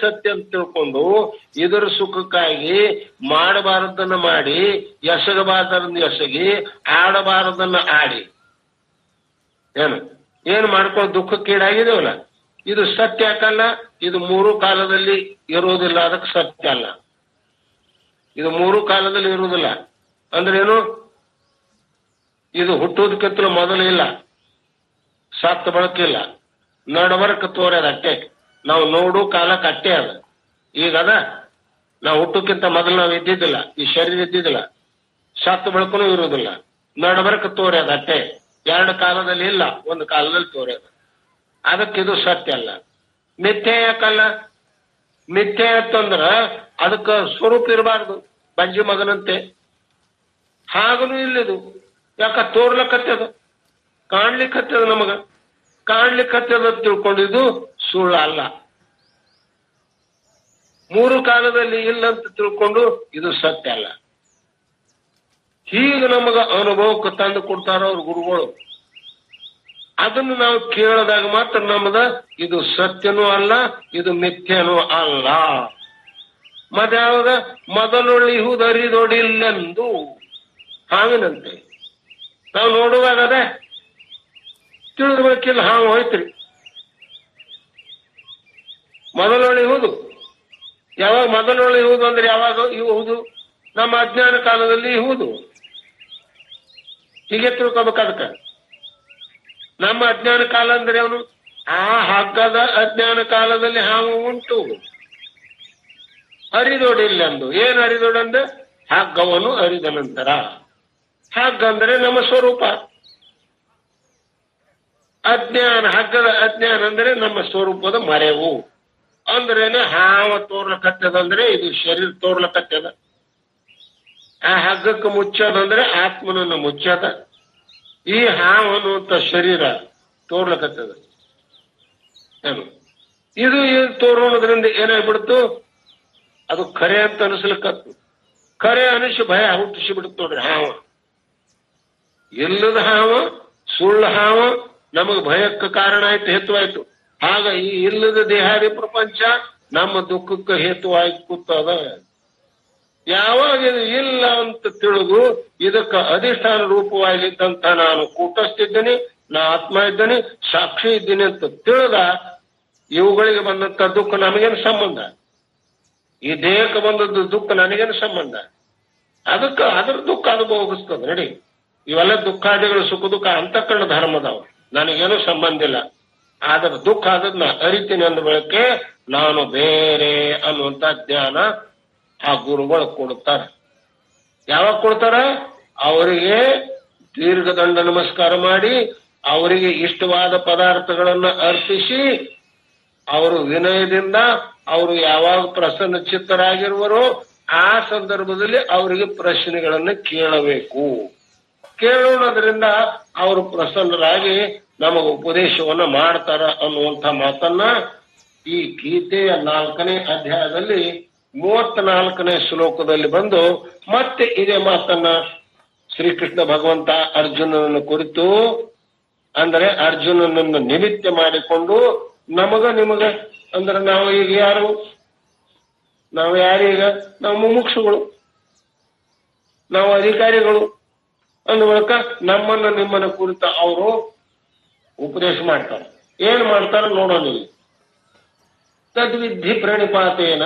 ಸತ್ಯ ಅಂತ ತಿಳ್ಕೊಂಡು ಇದರ ಸುಖಕ್ಕಾಗಿ ಮಾಡಬಾರದನ್ನ ಮಾಡಿ ಎಸಗಬಾರದನ್ನ ಎಸಗಿ ಆಡಬಾರದನ್ನ ಆಡಿ. ಏನು? ಏನು ಮಾಡ್ಕೊಂಡು ದುಃಖಕ್ಕೀಡಾಗಿದೇವಲ್ಲ ಇದು ಸತ್ಯ ಯಾಕಲ್ಲ? ಇದು ಮೂರು ಕಾಲದಲ್ಲಿ ಇರುವುದಿಲ್ಲ, ಅದಕ್ಕೆ ಸತ್ಯ ಅಲ್ಲ. ಇದು ಮೂರು ಕಾಲದಲ್ಲಿ ಇರುವುದಿಲ್ಲ. ಅಂದ್ರೇನು ಇದು ಹುಟ್ಟುವುದಕ್ಕಿಂತಲೂ ಮೊದಲು ಇಲ್ಲ. ಸತ್ತ ಬಳಕಿಲ್ಲ ನಡವರ್ಕ ತೋರ್ಯದ ಅಟ್ಟೆ. ನಾವು ನೋಡು ಕಾಲ ಕಟ್ಟೆ ಅದ. ಈಗ ಅದ, ನಾವು ಹುಟ್ಟಕ್ಕಿಂತ ಮೊದಲು ನಾವು ಇದ್ದಿದ್ದಿಲ್ಲ, ಈ ಶರೀರ ಇದ್ದಿದ್ದಿಲ್ಲ ಸತ್ತ ಬೆಳಕುನು ಇರುವುದಿಲ್ಲ. ನಡಬರಕ ತೋರ್ಯದ ಅಟ್ಟೆ. ಎರಡು ಕಾಲದಲ್ಲಿ ಇಲ್ಲ, ಒಂದು ಕಾಲದಲ್ಲಿ ತೋರ್ಯದ ಅದಕ್ಕೆ ಇದು ಸತ್ಯ ಅಲ್ಲ. ಮಿಥ್ಯೆ ಯಾಕಲ್ಲ? ಮಿಥ್ಯೆ ಅಂತಂದ್ರ ಅದಕ್ಕೆ ಸ್ವರೂಪ ಇರಬಾರ್ದು, ಬಂಜಿ ಮಗನಂತೆ. ಹಾಗನು ಇಲ್ಲದು. ಯಾಕ ತೋರ್ಲಕತ್ತದ? ಕಾಣ್ಲಿಕ್ಕತ್ತದ ನಮಗ. ಕಾಣ್ಲಿಕ್ಕತ್ತದ ಹತ್ತದ ತಿಳ್ಕೊಂಡಿದ್ದು ಸುಳ್ಳು ಅಲ್ಲ ಮೂರು ಕಾಲದಲ್ಲಿ ಇಲ್ಲ ಅಂತ ತಿಳ್ಕೊಂಡು ಇದು ಸತ್ಯ ಅಲ್ಲ. ಹೀಗೆ ನಮಗ ಅನುಭವಕ್ಕೆ ತಂದು ಕೊಡ್ತಾರ ಅವ್ರ ಗುರುಗಳು. ಅದನ್ನು ನಾವು ಕೇಳಿದಾಗ ಮಾತ್ರ ನಮ್ದ ಇದು ಸತ್ಯನೂ ಅಲ್ಲ, ಇದು ಮಿಥ್ಯನೂ ಅಲ್ಲ. ಮದ್ಯಾವಾಗ ಮೊದಲೊಳ್ಳಿಹುದರಿದೊಡಿಲ್ಲೆಂದು ಹಾವಿನಂತೆ. ನಾವು ನೋಡುವಾಗ ತಿಳಿದ್ಬೇಕಿಲ್ಲ ಹಾವು ಹೋಯ್ತ್ರಿ. ಮೊದಲೊಳ್ಳಿಹುದು ಯಾವಾಗ ಮೊದಲೊಳ್ಳಿಹುದು ಅಂದ್ರೆ ಯಾವಾಗ ಇಹುದು ನಮ್ಮ ಅಜ್ಞಾನ ಕಾಲದಲ್ಲಿ ಹೌದು. ಹೀಗೆ ತಿಳ್ಕೊಬೇಕು ಅದಕ್ಕೆ. ನಮ್ಮ ಅಜ್ಞಾನ ಕಾಲ ಅಂದ್ರೆ ಅವನು? ಆ ಹಗ್ಗದ ಅಜ್ಞಾನ ಕಾಲದಲ್ಲಿ ಹಾವು ಉಂಟು. ಏನು ಏನ್ ಹರಿದೊಡಂದ್ರೆ ಹಗ್ಗವನ್ನು ಹರಿದ ನಂತರ. ಹಗ್ಗ ಅಂದ್ರೆ ನಮ್ಮ ಸ್ವರೂಪ. ಅಜ್ಞಾನ, ಹಗ್ಗದ ಅಜ್ಞಾನ ಅಂದ್ರೆ ನಮ್ಮ ಸ್ವರೂಪದ ಮರೆವು. ಅಂದ್ರೇನೆ ಹಾವ ತೋರ್ಲಕತ್ತದಂದ್ರೆ ಇದು ಶರೀರ ತೋರ್ಲಕತ್ತದ. ಆ ಹಗ್ಗಕ್ಕೆ ಮುಚ್ಚೋದಂದ್ರೆ ಆತ್ಮನನ್ನ ಮುಚ್ಚದ. ಈ ಹಾವು ಅನ್ನುವಂಥ ಶರೀರ ತೋರ್ಲಕತ್ತದ. ಇದು ಇದು ತೋರೋದ್ರಿಂದ ಏನಾಗ್ಬಿಡ್ತು? ಅದು ಖರೆ ಅಂತ ಅನಿಸ್ಲಿಕ್ಕತ್ತು. ಖರೆ ಅನಿಸಿ ಭಯ ಹುಟ್ಟಿಸಿ ಬಿಡುತ್ತೆ ನೋಡ್ರಿ ಹಾವ. ಇಲ್ಲದ ಹಾವ, ಸುಳ್ಳು ಹಾವ, ನಮಗೆ ಭಯಕ್ಕೆ ಕಾರಣ ಆಯ್ತು ಹೇತುವಾಯ್ತು ಆಗ ಈ ಇಲ್ಲದ ದೇಹಾರಿ ಪ್ರಪಂಚ ನಮ್ಮ ದುಃಖಕ್ಕೆ ಹೇತುವಾಗಿ ಕೂತದ. ಯಾವಾಗ ಇದು ಇಲ್ಲ ಅಂತ ತಿಳಿದು ಇದಕ್ಕೆ ಅಧಿಷ್ಠಾನ ರೂಪವಾಗಿದ್ದಂತ ನಾನು ಕೂಟಸ್ಥಿದ್ದೀನಿ, ನಾ ಆತ್ಮ ಇದ್ದೇನೆ, ಸಾಕ್ಷಿ ಇದ್ದೀನಿ ಅಂತ ತಿಳಿದ ಇವುಗಳಿಗೆ ಬಂದಂತ ದುಃಖ ನಮಗೇನು ಸಂಬಂಧ? ಈ ದೇಹಕ್ಕೆ ಬಂದದ್ದು ದುಃಖ ನನಗೇನು ಸಂಬಂಧ? ಅದಕ್ಕೆ ಅದ್ರ ದುಃಖ ಅನುಭವಿಸ್ತದೆ, ನಡಿ. ಇವೆಲ್ಲ ದುಃಖಾದಿಗಳು ಸುಖ ದುಃಖ ಅಂತಃಕರಣ ಧರ್ಮದವ, ನನಗೇನು ಸಂಬಂಧ ಇಲ್ಲ. ಆದ್ರ ದುಃಖ ಅದನ್ನ ಅರಿತೀನಿ ಅಂದ ಬಳಕೆ ನಾನು ಬೇರೆ ಅನ್ನುವಂತ ಜ್ಞಾನ ಆ ಗುರುಗಳು ಕೊಡ್ತಾರ ಯಾವಾಗ ಕೊಡ್ತಾರ? ಅವರಿಗೆ ದೀರ್ಘದಂಡ ನಮಸ್ಕಾರ ಮಾಡಿ, ಅವರಿಗೆ ಇಷ್ಟವಾದ ಪದಾರ್ಥಗಳನ್ನ ಅರ್ಪಿಸಿ, ಅವರು ವಿನಯದಿಂದ ಅವರು ಯಾವಾಗ ಪ್ರಸನ್ನ ಚಿತ್ತರಾಗಿರುವರೋ ಆ ಸಂದರ್ಭದಲ್ಲಿ ಅವರಿಗೆ ಪ್ರಶ್ನೆಗಳನ್ನು ಕೇಳಬೇಕು. ಕೇಳೋಣದ್ರಿಂದ ಅವರು ಪ್ರಸನ್ನರಾಗಿ ನಮಗೆ ಉಪದೇಶವನ್ನ ಮಾಡ್ತಾರ ಅನ್ನುವಂಥ ಮಾತನ್ನ ಈ ಗೀತೆಯ ನಾಲ್ಕನೇ ಅಧ್ಯಾಯದಲ್ಲಿ ಮೂವತ್ನಾಲ್ಕನೇ ಶ್ಲೋಕದಲ್ಲಿ ಬಂದು ಮತ್ತೆ ಇದೇ ಮಾತನ್ನ ಶ್ರೀಕೃಷ್ಣ ಭಗವಂತ ಅರ್ಜುನನನ್ನು ಕುರಿತು, ಅಂದರೆ ಅರ್ಜುನನನ್ನು ನಿಮಿತ್ತ ಮಾಡಿಕೊಂಡು, ನಮಗ ನಿಮಗ, ಅಂದ್ರೆ ನಾವು ಈಗ ಯಾರು? ನಾವು ಯಾರೀಗ ನಾವು ಮುಮುಕ್ಷುಗಳು. ನಾವು ಅಧಿಕಾರಿಗಳು. ಅಂದ ಮೂಲಕ ನಮ್ಮನ್ನ ನಿಮ್ಮನ್ನ ಕುರಿತ ಅವರು ಉಪದೇಶ ಮಾಡ್ತಾರೆ. ಏನ್ ಮಾಡ್ತಾರೆ ನೋಡೋಣ ತದ್ವಿಧಿ ಪ್ರಣಿಪಾತೇನ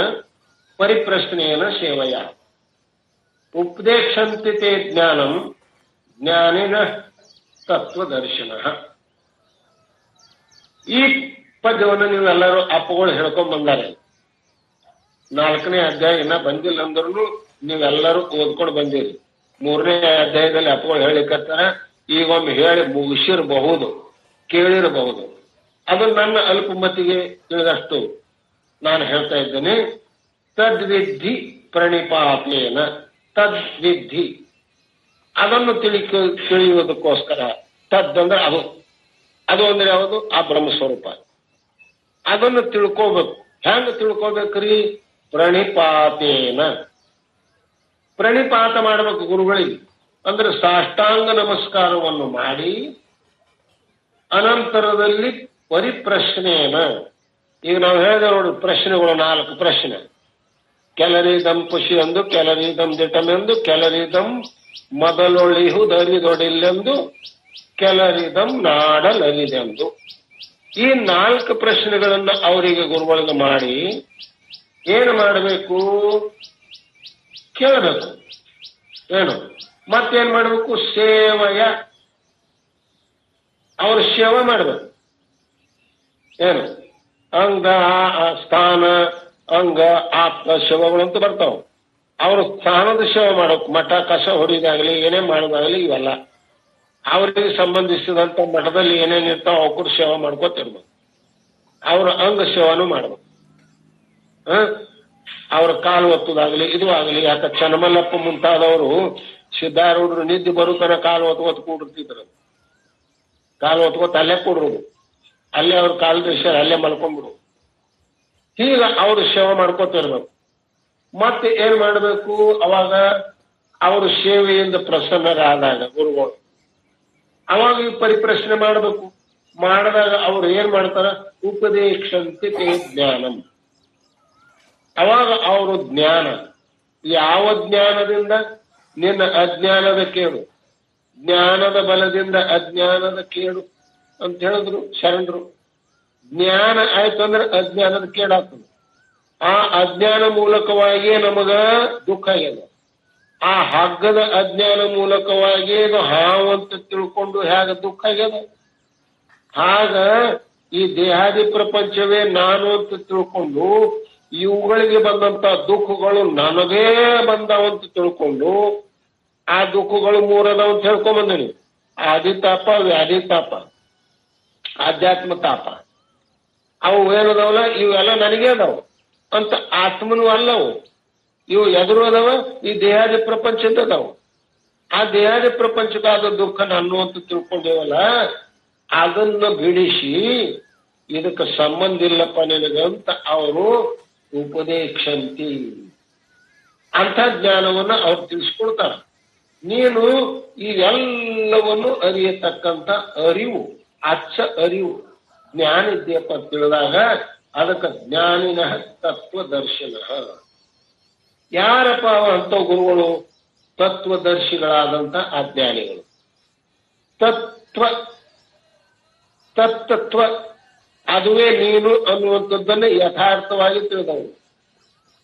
ಪರಿಪ್ರಶ್ನೆಯನ ಸೇವಯ. ಉಪದೇಶಂತಿ ತೇ ಜ್ಞಾನಂ ಜ್ಞಾನಿನ ತತ್ವದರ್ಶನ. ಈ ಪದ್ಯವನ್ನು ನೀವೆಲ್ಲರೂ ಅಪ್ಪಗಳು ಹೇಳ್ಕೊಂಡ್ ಬಂದಾರೆ. ನಾಲ್ಕನೇ ಅಧ್ಯಾಯ ಇನ್ನ ಬಂದಿಲ್ಲ ಅಂದ್ರೂ ನೀವೆಲ್ಲರೂ ಓದ್ಕೊಂಡು ಬಂದಿರಿ. ಮೂರನೇ ಅಧ್ಯಾಯದಲ್ಲಿ ಅಪ್ಪಗಳು ಹೇಳಿಕತ್ತಾರ, ಈಗ ಒಮ್ಮೆ ಹೇಳಿ ಮುಗಿಸಿರಬಹುದು. ಕೇಳಿರಬಹುದು. ಅದು ನನ್ನ ಅಲ್ಪಮತಿಗೆ ತಿಳಿದಷ್ಟು ನಾನು ಹೇಳ್ತಾ ಇದ್ದೇನೆ. ತದ್ವಿಧಿ ಪ್ರಣಿಪಾತೇನ ತದ್ವಿಧಿ ಅದನ್ನು ತಿಳಿ ತಿಳಿಯುವುದಕ್ಕೋಸ್ಕರ ತದ್ ಅಂದ್ರೆ ಅದು. ಅದು ಅಂದ್ರೆ ಯಾವುದು? ಆ ಬ್ರಹ್ಮ ಸ್ವರೂಪ ಅದನ್ನು ತಿಳ್ಕೋಬೇಕು. ಹೆಂಗ ತಿಳ್ಕೋಬೇಕ್ರಿ? ಪ್ರಣಿಪಾತೇನ ಪ್ರಣಿಪಾತ ಮಾಡಬೇಕು ಗುರುಗಳಿಗೆ. ಅಂದ್ರೆ ಸಾಷ್ಟಾಂಗ ನಮಸ್ಕಾರವನ್ನು ಮಾಡಿ ಅನಂತರದಲ್ಲಿ ಪರಿಪ್ರಶ್ನೆಯನ್ನ ಈಗ ನಾವು ಹೇಳಿದೆ ನೋಡು, ಪ್ರಶ್ನೆಗಳು ನಾಲ್ಕು ಪ್ರಶ್ನೆ. ಕೆಲರಿದಂ ಖುಷಿ ಎಂದು ಕೆಲರಿದಂ ದಿಟಮೆಂದು ಕೆಲರಿದಂ ಮೊದಲೊಳಿಹುದರಿದೊಡಿಲ್ಲೆಂದು ಕೆಲರಿದಂ ನಾಡಲರಿದೆಂದು. ಈ ನಾಲ್ಕು ಪ್ರಶ್ನೆಗಳನ್ನ ಅವರಿಗೆ ಗುರುಗಳಿಗೆ ಮಾಡಿ, ಏನು ಮಾಡಬೇಕು? ಕೇಳಬೇಕು. ಏನು? ಮತ್ತೇನ್ ಮಾಡಬೇಕು? ಸೇವೆಯ ಅವರು ಶವ ಮಾಡಬೇಕು ಏನು? ಅಂಗ ಸ್ಥಾನ ಅಂಗ ಆಪ್ತ ಶವಗಳು ಅಂತ ಬರ್ತಾವ. ಅವರು ಸ್ಥಾನದ ಸೇವೆ ಮಾಡಬೇಕು ಮಠ, ಕಸ ಹೊಡಿದಾಗ್ಲಿ, ಏನೇ ಮಾಡೋದಾಗ್ಲಿ ಇವೆಲ್ಲ. ಅವರಿಗೆ ಸಂಬಂಧಿಸಿದಂತ ಮಠದಲ್ಲಿ ಏನೇನಿರ್ತಾವ ಅವಕ್ಕೂ ಸೇವೆ ಮಾಡ್ಕೋತಿರ್ಬೇಕು ಅವ್ರ ಅಂಗ ಸೇವಾನು ಮಾಡ್ಬೇಕು. ಹ? ಅವ್ರ ಕಾಲು ಒತ್ತುದಾಗ್ಲಿ, ಇದು ಆಗಲಿ, ಯಾಕ ಚನ್ನಮಲ್ಲಪ್ಪ ಮುಂತಾದವರು, ಸಿದ್ಧಾರೂಢರು ನಿದ್ದೆ ಬರೋ ಕಾಲು ಒತ್ತು ಒತ್ತು ಕೂಡಿರ್ತಿದ್ರು. ಕಾಲು ಹೊತ್ಕೊತ ಅಲ್ಲೇ ಕೊಡ್ರು ಅಲ್ಲೇ ಅವ್ರ ಕಾಲು ದೇಶ ಅಲ್ಲೇ ಮಲ್ಕೊಂಡ್ಬಿಡು ಹೀಗ ಅವರು ಸೇವೆ ಮಾಡ್ಕೋತಿರ್ಬೇಕು. ಮತ್ತೆ ಏನ್ ಮಾಡಬೇಕು? ಅವಾಗ ಅವರು ಸೇವೆಯಿಂದ ಪ್ರಸನ್ನರಾದಾಗ ಗುರುಗಳು. ಅವಾಗ ಪರಿಪ್ರಶ್ನೆ ಮಾಡಬೇಕು. ಮಾಡಿದಾಗ ಅವ್ರು ಏನ್ ಮಾಡ್ತಾರ? ಉಪದೇಶಂತೆ ಜ್ಞಾನಂ. ಅವಾಗ ಅವರು ಜ್ಞಾನ. ಯಾವ ಜ್ಞಾನದಿಂದ? ನಿನ್ನ ಅಜ್ಞಾನದ ಕೇಳು ಜ್ಞಾನದ ಬಲದಿಂದ ಅಜ್ಞಾನದ ಕೇಡು ಅಂತ ಹೇಳಿದ್ರು, ಶರಣರು. ಜ್ಞಾನ ಆಯ್ತು ಅಂದ್ರೆ ಅಜ್ಞಾನದ ಕೇಳಾಗ್ತದೆ ಆ ಅಜ್ಞಾನ ಮೂಲಕವಾಗಿಯೇ ನಮಗ ದುಃಖ ಆಗ್ಯದ ಆ ಹಗ್ಗದ ಅಜ್ಞಾನ ಮೂಲಕವಾಗಿ ಇದು ಹಾವು ಅಂತ ತಿಳ್ಕೊಂಡು ಹೇಗ ದುಃಖ ಆಗ್ಯದ ಆಗ ಈ ದೇಹಾದಿ ಪ್ರಪಂಚವೇ ನಾನು ಅಂತ ತಿಳ್ಕೊಂಡು, ಇವುಗಳಿಗೆ ಬಂದಂತ ದುಃಖಗಳು ನನಗೇ ಬಂದವಂತ ತಿಳ್ಕೊಂಡು ಆ ದುಃಖಗಳು ಮೂರದವ ಅಂತ ಹೇಳ್ಕೊಂಡ್ ಬಂದಿನಿ. ಆದಿ ತಾಪ ವ್ಯಾಧಿ ತಾಪ ಆಧ್ಯಾತ್ಮ ತಾಪ. ಅವು ಏನದವಲ್ಲ? ಇವೆಲ್ಲ ನನಗೆ ಅದಾವ. ಅಂತ ಆತ್ಮನೂ ಅಲ್ಲವು. ಇವು ಎದುರು ಅದಾವ, ಈ ದೇಹಾದಿ ಪ್ರಪಂಚದ ಅದಾವ. ಆ ದೇಹಾದಿ ಪ್ರಪಂಚದಾದ ದುಃಖ ನಾನು ಅಂತ ತಿಳ್ಕೊಂಡೇವಲ್ಲ, ಅದನ್ನ ಬಿಡಿಸಿ ಇದಕ್ಕೆ ಸಂಬಂಧ ಇಲ್ಲಪ್ಪ ನಿನಗಂತ ಅಂತ ಅವರು ಉಪದೇಶಂತಿ. ಅಂಥ ಜ್ಞಾನವನ್ನ ಅವ್ರು ತಿಳಿಸ್ಕೊಡ್ತಾರ. ನೀನು ಇವೆಲ್ಲವನ್ನು ಅರಿಯತಕ್ಕಂತ ಅರಿವು, ಅಚ್ಚ ಅರಿವು ಜ್ಞಾನ ಇದೆಯಪ್ಪ ತಿಳಿದಾಗ ಅದಕ್ಕೆ ಜ್ಞಾನಿನ ತತ್ವ ದರ್ಶನ ಯಾರಪ್ಪ ಅಂತ ಗುರುಗಳು? ತತ್ವದರ್ಶಿಗಳಾದಂತ ಅಜ್ಞಾನಿಗಳು ತತ್ವ, ತತ್ತತ್ವ, ಅದುವೇ ನೀನು ಅನ್ನುವಂಥದ್ದನ್ನೇ ಯಥಾರ್ಥವಾಗಿ ತಿಳಿದವು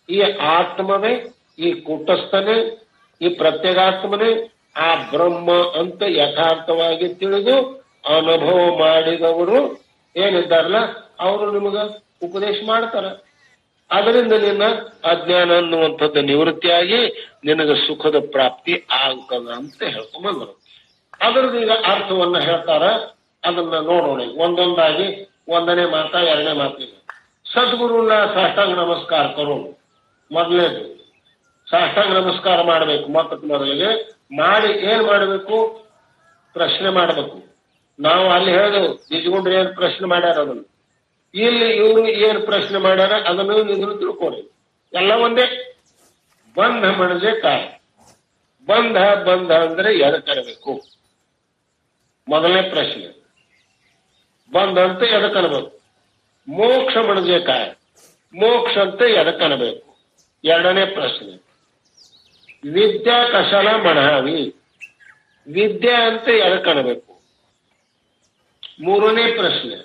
ಈ ಆತ್ಮವೇ, ಈ ಕೂಟಸ್ಥನೇ ಈ ಪ್ರತ್ಯಗಾತ್ಮನೇ ಆ ಬ್ರಹ್ಮ ಅಂತ ಯಥಾರ್ಥವಾಗಿ ತಿಳಿದು ಅನುಭವ ಮಾಡಿದವರು ಏನಿದ್ದಾರಲ್ಲ, ಅವರು ನಿಮಗ ಉಪದೇಶ ಮಾಡ್ತಾರ. ಅದರಿಂದ ನಿನ್ನ ಅಜ್ಞಾನ ಅನ್ನುವಂಥದ್ದು ನಿವೃತ್ತಿಯಾಗಿ ನಿನಗ ಸುಖದ ಪ್ರಾಪ್ತಿ ಆಗ್ತದ ಅಂತ ಹೇಳ್ಕೊಂಡ್ಬಂದರು ಅದರದ್ದು ಈಗ ಅರ್ಥವನ್ನ ಹೇಳ್ತಾರ, ಅದನ್ನ ನೋಡೋಣ ಒಂದೊಂದಾಗಿ ಒಂದನೇ ಮಾತಾ, ಎರಡನೇ ಮಾತಿಗೆ. ಸದ್ಗುರುನ ಸಾಷ್ಟಾಂಗ ನಮಸ್ಕಾರ ಕರೋಣ ಮೊದಲನೇದು ಸಾಷ್ಟಾಂಗ ನಮಸ್ಕಾರ ಮಾಡಬೇಕು ಮೊತ್ತ ಮಾಡಿ ಏನ್ ಮಾಡಬೇಕು? ಪ್ರಶ್ನೆ ಮಾಡಬೇಕು. ನಾವು ಅಲ್ಲಿ ಹೇಳಿದೆವು ನಿಜಗೊಂಡ್ರೆ ಏನ್ ಪ್ರಶ್ನೆ ಮಾಡ್ಯಾರ ಅದನ್ನು. ಇಲ್ಲಿ ಇವರು ಏನ್ ಪ್ರಶ್ನೆ ಮಾಡ್ಯಾರ ಅದನ್ನು ನಿಜರು ತಿಳ್ಕೊಡಿ ಎಲ್ಲ ಒಂದೇ. ಬಂಧ ಮಣಜೆ ಕಾಯ ಬಂಧ ಬಂಧ ಅಂದ್ರೆ ಎದಕ್ಕನಬೇಕು ಮೊದಲನೇ ಪ್ರಶ್ನೆ. ಬಂದ ಅಂತ ಎದಕ್ಕನಬೇಕು ಮೋಕ್ಷ ಮಣಜೆ ಕಾಯ ಮೋಕ್ಷ ಅಂತ ಎದಕ್ಕನಬೇಕು ಎರಡನೇ ಪ್ರಶ್ನೆ. ವಿದ್ಯಾ ಕಶಲ ಮಣಾವಿ ವಿದ್ಯೆ ಅಂತ ಎದಕ್ಕನಬೇಕು ಮೂರನೇ ಪ್ರಶ್ನೆ.